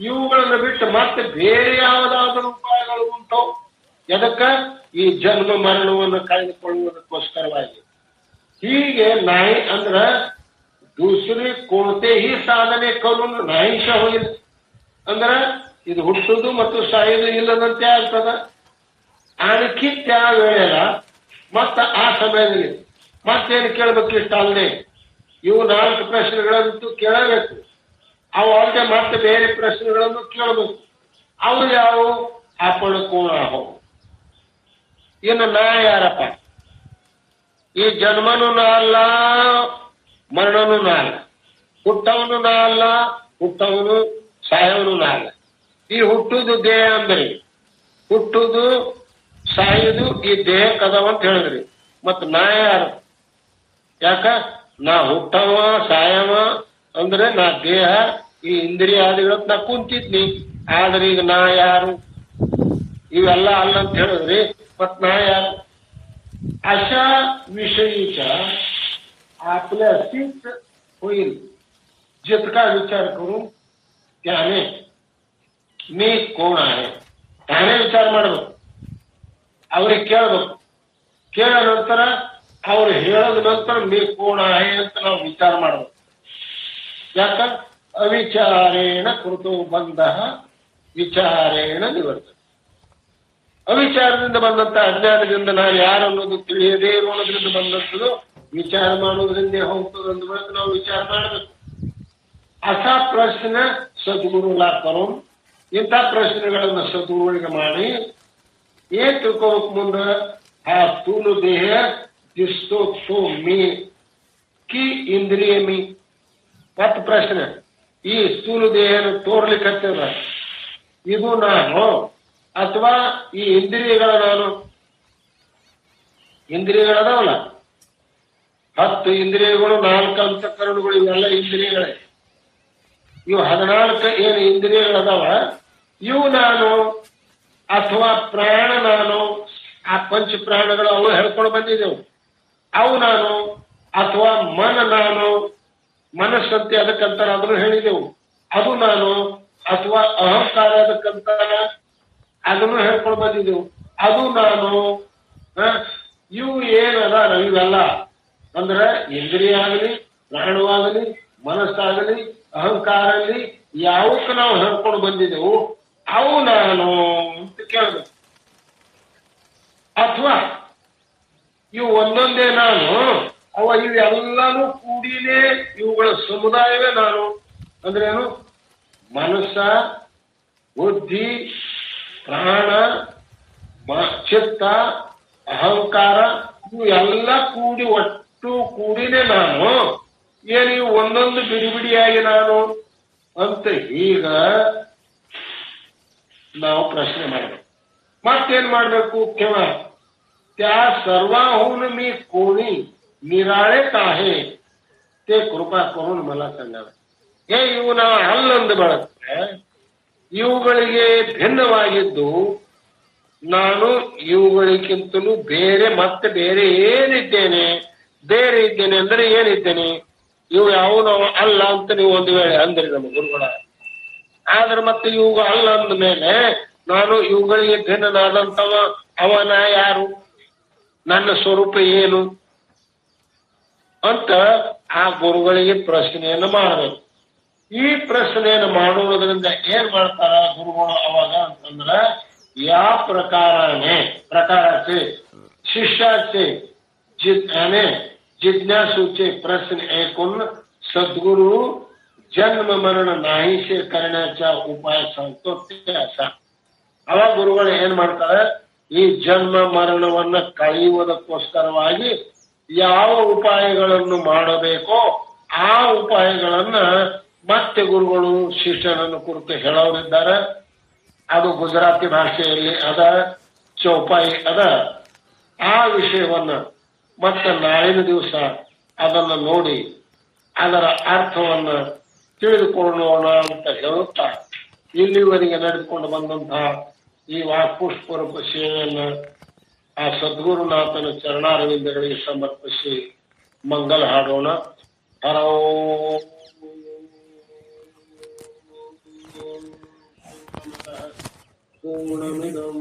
ಇವುಗಳನ್ನು ಬಿಟ್ಟು ಮತ್ತೆ ಬೇರೆ ಯಾವುದಾದರೂ ಉಪಾಯಗಳು ಉಂಟು? ಎದಕ್ಕ? ಈ ಜನ್ಮ ಮರಣವನ್ನು ಕಳೆದುಕೊಳ್ಳುವುದಕ್ಕೋಸ್ಕರವಾಗಿ ಹೀಗೆ ನಾಯಿ ಅಂದ್ರ ದೂಸರಿ ಕೋಣತೆಹಿ ಸಾಧನೆ ಕರುಣ್ ನಾಯಿಷ ಹೋಗಿಲ್ಲ ಅಂದ್ರ ಇದು ಹುಟ್ಟುದು ಮತ್ತು ಸಾಯುದು ಇಲ್ಲದಂತೆ ಆಗ್ತದ? ಅನಕಿತ್ಯ ತ್ಯಾಗ ಮತ್ತ ಆ ಸಮಯದಲ್ಲಿ ಮತ್ತೇನು ಕೇಳಬೇಕು ಇಷ್ಟ ಅಲ್ಲದೆ ಇವು ನಾಲ್ಕು ಪ್ರಶ್ನೆಗಳಂತೂ ಕೇಳಬೇಕು. ಅವು ಮತ್ತೆ ಬೇರೆ ಪ್ರಶ್ನೆಗಳನ್ನು ಕೇಳಬೇಕು. ಅವರು ಯಾರು? ಅಪಣಕೋಣ ಕೋಣ ಇನ್ನು ನಾ ಯಾರಪ್ಪ? ಈ ಜನ್ಮನು ನಾ ಅಲ್ಲ, ಮರಣನು ನಾ ಅಲ್ಲ, ಹುಟ್ಟವನು ನಾ ಅಲ್ಲ, ಹುಟ್ಟವನು ಸಾಯವನು ನಾ ಈ ಹುಟ್ಟುದು ದೇಹ ಅಂದ್ರೆ ಹುಟ್ಟುದು ಸಾಯುದು ಈ ದೇಹ ಕದವ ಅಂತ ಹೇಳಿದ್ರಿ. ಮತ್ತೆ ನಾ ಯಾರು? ಯಾಕ? ನಾ ಹುಟ್ಟವ ಸಾಯವ ಅಂದ್ರೆ ನಾ ದೇಹ ಈ ಇಂದ್ರಿಯಾದಿಗಳ ನಾ ಕುಂತಿದ್ನಿ ಆದ್ರೆ ಈಗ ನಾ ಯಾರು ಇವೆಲ್ಲ ಅಲ್ಲ ಅಂತ ಹೇಳಿದ್ರಿ मत नाही यार अशा विषयीच्या आपल्या अशीच होईल जितका विचार करून त्याने मी कोण आहे त्याने ವಿಚಾರ ಮಾಡಬೇಕು ಅವ್ರಿಗೆ ಕೇಳಬೇಕು ಕೇಳ ನಂತರ ಅವ್ರು ಹೇಳದ ನಂತರ ಮೀ ಕೋಣ ಅಂತ ನಾವು ವಿಚಾರ ಮಾಡಬೇಕು. ಯಾಕ? ಅವಿಚಾರೇಣ ಕುರಿತು ಬಂದ ವಿಚಾರೇಣ ನಿವರ್ತದೆ. ಅವಿಚಾರದಿಂದ ಬಂದಂತ ಅಜ್ಞಾನದಿಂದ ನಾನು ಯಾರು ಅನ್ನೋದು ತಿಳಿಯದೇ ಇರೋದ್ರಿಂದ ಬಂದಂಥದ್ದು ವಿಚಾರ ಮಾಡೋದ್ರಿಂದ ಹೋಗ್ತದೆ ಬಂದು ನಾವು ವಿಚಾರ ಮಾಡಬೇಕು. ಅಸ ಪ್ರಶ್ನೆ ಸದ್ಗುರು ಲಾಪರು ಇಂಥ ಪ್ರಶ್ನೆಗಳನ್ನು ಸದ್ಗುರುಗಳಿಗೆ ಮಾಡಿ ಏನ್ ತಿಳ್ಕೋಬೇಕು ಮುಂದೆ ಆ ತೂಲು ದೇಹ ಸೋ ಮೀ ಕಿ ಇಂದ್ರಿಯ ಮೀ ಮತ್ತ ಪ್ರಶ್ನೆ. ಈ ಸ್ಥೂಲ ದೇಹನ ತೋರ್ಲಿಕ್ಕೆ ಇದು ನಾನು ಅಥವಾ ಈ ಇಂದ್ರಿಯಗಳ ನಾನು? ಇಂದ್ರಿಯಗಳದಾವಲ್ಲ. ಹತ್ತು ಇಂದ್ರಿಯಗಳು, ನಾಲ್ಕು ಅಂತಃಕರಣಗಳು, ಇವೆಲ್ಲ ಇಂದ್ರಿಯಗಳೇ. ಇವು ಹದಿನಾಲ್ಕು ಏನು ಇಂದ್ರಿಯಗಳದಾವ? ಇವು ನಾನು ಅಥವಾ ಪ್ರಾಣ ನಾನು? ಆ ಪಂಚ ಪ್ರಾಣಗಳು ಅವು ಹೇಳ್ಕೊಂಡು ಬಂದಿದ್ದೆವು. ಅವು ನಾನು ಅಥವಾ ಮನ ನಾನು ಮನಸ್ಸಂತೆ ಅದಕ್ಕಂತಾರ ಅದನ್ನು ಹೇಳಿದೆವು. ಅದು ನಾನು ಅಥವಾ ಅಹಂಕಾರ ಅದಕ್ಕಂತಾರ ಅದನ್ನು ಹೇಳ್ಕೊಂಡು ಬಂದಿದ್ದೆವು ಅದು ನಾನು? ಇವು ಏನದ? ಇವೆಲ್ಲ. ಅಂದ್ರೆ ಇಂದ್ರಿಯ ಆಗಲಿ ಪ್ರಾಣವಾಗಲಿ ಮನಸ್ಸಾಗಲಿ ಅಹಂಕಾರ ಆಗಲಿ ಯಾವಕ್ಕೆ ನಾವು ಹೇಳ್ಕೊಂಡು ಬಂದಿದ್ದೆವು ಅವು ನಾನು ಅಂತ ಕೇಳಬೇಕು. ಅಥವಾ ಇವು ಒಂದೊಂದೇ ನಾನು. ಅವ ಇವೆಲ್ಲಾನು ಕೂಡಿನೇ ಇವುಗಳ ಸಮುದಾಯವೇ ನಾನು. ಅಂದ್ರೇನು ಮನಸ್ಸ, ಬುದ್ಧಿ, ಪ್ರಾಣ ಚಿತ್ತ, ಅಹಂಕಾರ, ಇವು ಎಲ್ಲ ಕೂಡಿ ಒಟ್ಟು ಕೂಡಿನೇ ನಾನು. ಏನು ಇವು ಒಂದೊಂದು ಬಿಡಿ ಬಿಡಿಯಾಗಿ ನಾನು ಅಂತ ಈಗ ನಾವು ಪ್ರಶ್ನೆ ಮಾಡಬೇಕು. ಮತ್ತೇನ್ ಮಾಡ್ಬೇಕು ಕೆವ त्या सर्वाहून मी कोणी निराळे काहे ते कृपा करून मला सांगावे ಹೇ ಇವು ನಾವು ಅಲ್ಲೊಂದು ಬಳಸ್ರೆ ಇವುಗಳಿಗೆ ಭಿನ್ನವಾಗಿದ್ದು ನಾನು ಇವುಗಳಿಗಿಂತಲೂ ಬೇರೆ ಮತ್ತೆ ಬೇರೆ ಏನಿದ್ದೇನೆ ಬೇರೆ ಇದ್ದೇನೆ ಅಂದ್ರೆ ಏನಿದ್ದೇನೆ ಇವು ಯಾವ ನಾವು ಅಲ್ಲ ಅಂತ ನೀವು ಒಂದು ವೇಳೆ ಅಂದ್ರಿ ನಮ್ಮ ಗುರುಗಳ ಆದ್ರೆ ಮತ್ತೆ ಇವು ಅಲ್ಲ ಅಂದ ಮೇಲೆ ನಾನು ಇವುಗಳಿಗೆ ಭಿನ್ನನಾದಂತವ ಅವನ ಯಾರು ನನ್ನ ಸ್ವರೂಪ ಏನು ಅಂತ ಆ ಗುರುಗಳಿಗೆ ಪ್ರಶ್ನೆಯನ್ನು ಮಾಡಬೇಕು ಈ ಪ್ರಶ್ನೆಯನ್ನು ಮಾಡುವುದರಿಂದ ಏನ್ ಮಾಡ್ತಾರ ಗುರುಗಳು ಅವಾಗ ಅಂತಂದ್ರ ಯಾವ ಪ್ರಕಾರನೇ ಪ್ರಕಾರಕ್ಕೆ शिष्याचे जित याने जिज्ञासूचे प्रश्न ऐकून सद्गुरू जन्म मरण नाहीसे करण्याचा उपाय सांगतो ते असा ಅವಾಗ ಗುರುಗಳು ಏನ್ ಮಾಡ್ತಾರೆ ಈ ಜನ್ಮ ಮರಣವನ್ನ ಕಳೆಯುವುದಕ್ಕೋಸ್ಕರವಾಗಿ ಯಾವ ಉಪಾಯಗಳನ್ನು ಮಾಡಬೇಕೋ ಆ ಉಪಾಯಗಳನ್ನ ಮತ್ತೆ ಗುರುಗಳು, ಶಿಷ್ಯನನ್ನು ಕುರಿತು ಹೇಳೋರಿದ್ದಾರೆ. ಅದು ಗುಜರಾತಿ ಭಾಷೆಯಲ್ಲಿ ಅದ, ಚೌಪಾಯಿ ಅದ. ಆ ವಿಷಯವನ್ನ ಮತ್ತೆ ನಾಳಿನ ದಿವಸ ಅದನ್ನ ನೋಡಿ ಅದರ ಅರ್ಥವನ್ನ ತಿಳಿದುಕೊಳ್ಳೋಣ ಅಂತ ಹೇಳುತ್ತಾ ಇಲ್ಲಿವರೆಗೆ ನಡೆದುಕೊಂಡು ಬಂದಂತಹ ಈ ವಾಕ್ಪುಷ್ಪರೂಪ ಸೇವೆಯನ್ನ ಆ ಸದ್ಗುರುನಾಥನ ಚರಣಾರವಿಂದಗಳಿಗೆ ಸಮರ್ಪಿಸಿ ಮಂಗಲ ಹಾಡೋಣ ಹರೋ ಪೂರ್ಣಮಿದಂ